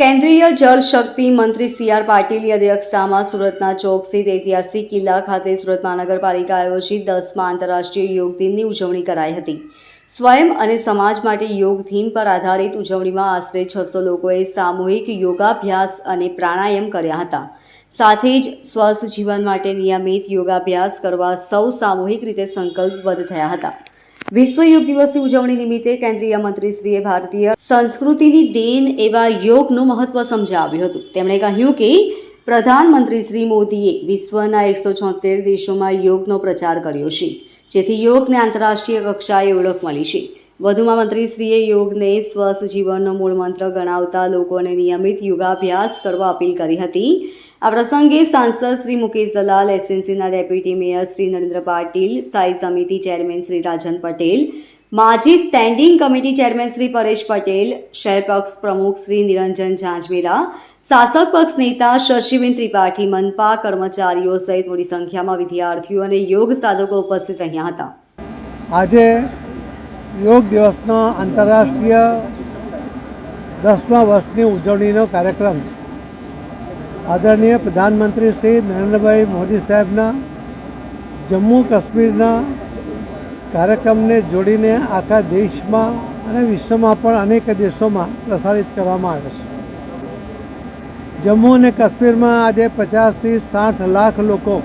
કેન્દ્રીય જળ શક્તિ મંત્રી સી આર પાટીલની અધ્યક્ષતામાં સુરતના ચોક સ્થિત ઐતિહાસિક કિલ્લા ખાતે સુરત મહાનગરપાલિકા આયોજિત દસમા આંતરરાષ્ટ્રીય યોગ દિનની ઉજવણી કરાઈ હતી. સ્વયં અને સમાજ માટે યોગ થીમ પર આધારિત ઉજવણીમાં આશરે છસો લોકોએ સામૂહિક યોગાભ્યાસ અને પ્રાણાયામ કર્યા હતા. સાથે જ સ્વસ્થ જીવન માટે નિયમિત યોગાભ્યાસ કરવા સૌ સામૂહિક રીતે સંકલ્પબદ્ધ થયા હતા. વિશ્વ યોગ દિવસની ઉજવણી નિમિત્તે કેન્દ્રીય મંત્રીશ્રીએ ભારતીય સંસ્કૃતિની દેન એવા યોગનું મહત્વ સમજાવ્યું હતું. તેમણે કહ્યું કે પ્રધાનમંત્રી શ્રી મોદીએ વિશ્વના એકસો છોતેર દેશોમાં યોગનો પ્રચાર કર્યો છે. જેથી યોગને આંતરરાષ્ટ્રીય કક્ષાએ ઓળખ મળી છે. વધુમાં મંત્રીશ્રીએ યોગને સ્વસ્થ જીવનનો મૂળ મંત્ર ગણાવતા લોકોને નિયમિત યોગાભ્યાસ કરવા અપીલ કરી હતી. આ પ્રસંગે સાંસદ શ્રી મુકેશ દલાલ એસએમસીના ડેપ્યુટી મેયર શ્રી નરેન્દ્ર પાટીલ, સ્થાયી સમિતિ ચેરમેન શ્રી રાજન પટેલ, માજી standing committee chairman Shri Paresh Patel, શહેર પક્ષ પ્રમુખ શ્રી નિરંજન ઝાંઝમેલા શાસક પક્ષ નેતા શશીબેન ત્રિપાઠી, મનપા કર્મચારીઓ સહિત મોટી સંખ્યામાં વિદ્યાર્થીઓ અને યોગ સાધકો ઉપસ્થિત રહ્યા હતા. આજે યોગ દિવસનો આંતરરાષ્ટ્રીય દસમા વર્ષની ઉજવણીનો કાર્યક્રમ આદરણીય પ્રધાનમંત્રી શ્રી નરેન્દ્રભાઈ મોદી સાહેબના જમ્મુ કાશ્મીરના કાર્યક્રમને જોડીને આખા દેશમાં અને વિશ્વમાં પણ અનેક દેશોમાં પ્રસારિત કરવામાં આવે છે. જમ્મુ અને કાશ્મીરમાં આજે પચાસથી સાઠ લાખ લોકો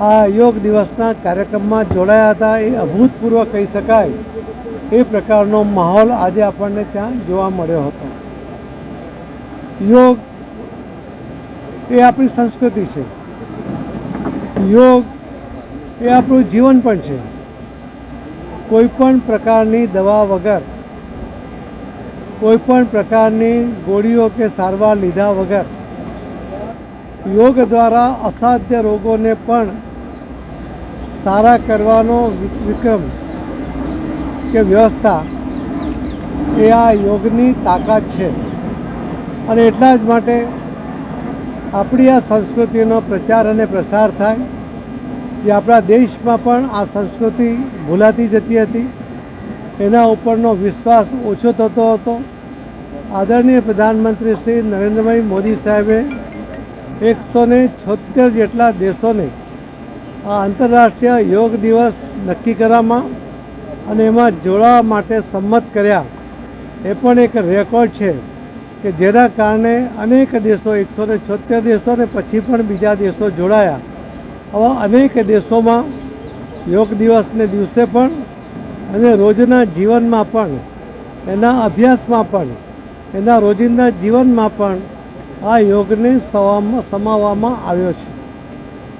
આ યોગ દિવસના કાર્યક્રમમાં જોડાયા હતા. એ અભૂતપૂર્વ કહી શકાય એ પ્રકારનો માહોલ આજે આપણને ત્યાં જોવા મળ્યો હતો. યોગ એ આપણી સંસ્કૃતિ છે. યોગ એ આપણું જીવન પણ છે. કોઈ પણ પ્રકારની દવા વગર કોઈ પણ પ્રકારની ગોળીઓ કે સારવાર લીધા વગર, યોગ દ્વારા અસાધ્ય રોગોને પણ સારા કરવાનો વિક્રમ કે વ્યવસ્થા એ આ યોગની તાકાત છે. અને એટલા જ માટે આપણી આ સંસ્કૃતિનો પ્રચાર અને પ્રસાર થાય, જે આપણા દેશમાં પણ આ સંસ્કૃતિ ભૂલાતી જતી હતી, એના ઉપરનો વિશ્વાસ ઓછો થતો હતો. આદરણીય પ્રધાનમંત્રી શ્રી નરેન્દ્રભાઈ મોદી સાહેબે એકસો ને છોતેર જેટલા દેશોને આ આંતરરાષ્ટ્રીય યોગ દિવસ નક્કી કરવામાં અને એમાં જોડાવા માટે સંમત કર્યા. એ પણ એક રેકોર્ડ છે. કે જેના કારણે અનેક દેશો, એકસો ને છોતેર દેશો ને પછી પણ બીજા દેશો જોડાયા. આવા અનેક દેશોમાં યોગ દિવસને દિવસે પણ અને રોજના જીવનમાં પણ, એના અભ્યાસમાં પણ, એના રોજિંદા જીવનમાં પણ આ યોગને સમાવવામાં આવ્યો છે.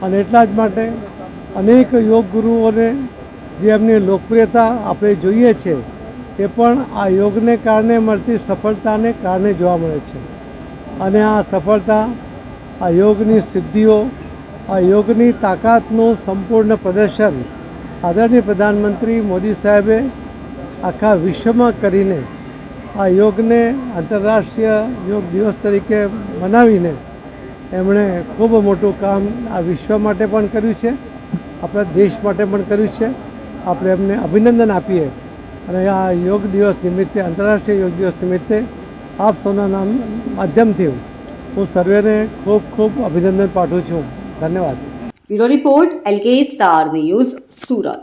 અને એટલા જ માટે અનેક યોગ ગુરુઓને જે એમની લોકપ્રિયતા આપણે જોઈએ છે એ પણ આ યોગને કારણે મળતી સફળતાને કારણે જોવા મળે છે. અને આ સફળતા, આ યોગની સિદ્ધિઓ, આ યોગની તાકાતનું સંપૂર્ણ પ્રદર્શન આદરણીય પ્રધાનમંત્રી મોદી સાહેબે આખા વિશ્વમાં કરીને આ યોગને આંતરરાષ્ટ્રીય યોગ દિવસ તરીકે મનાવીને એમણે ખૂબ મોટું કામ આ વિશ્વ માટે પણ કર્યું છે, આપણા દેશ માટે પણ કર્યું છે. આપણે એમને અભિનંદન આપીએ. અને આ યોગ દિવસ નિમિત્તે, આંતરરાષ્ટ્રીય યોગ દિવસ નિમિત્તે આપ સૌના નામ માધ્યમથી હું સર્વેને ખૂબ ખૂબ અભિનંદન પાઠવું છું. ધન્યવાદ. Bureau report, LK star news, Surat.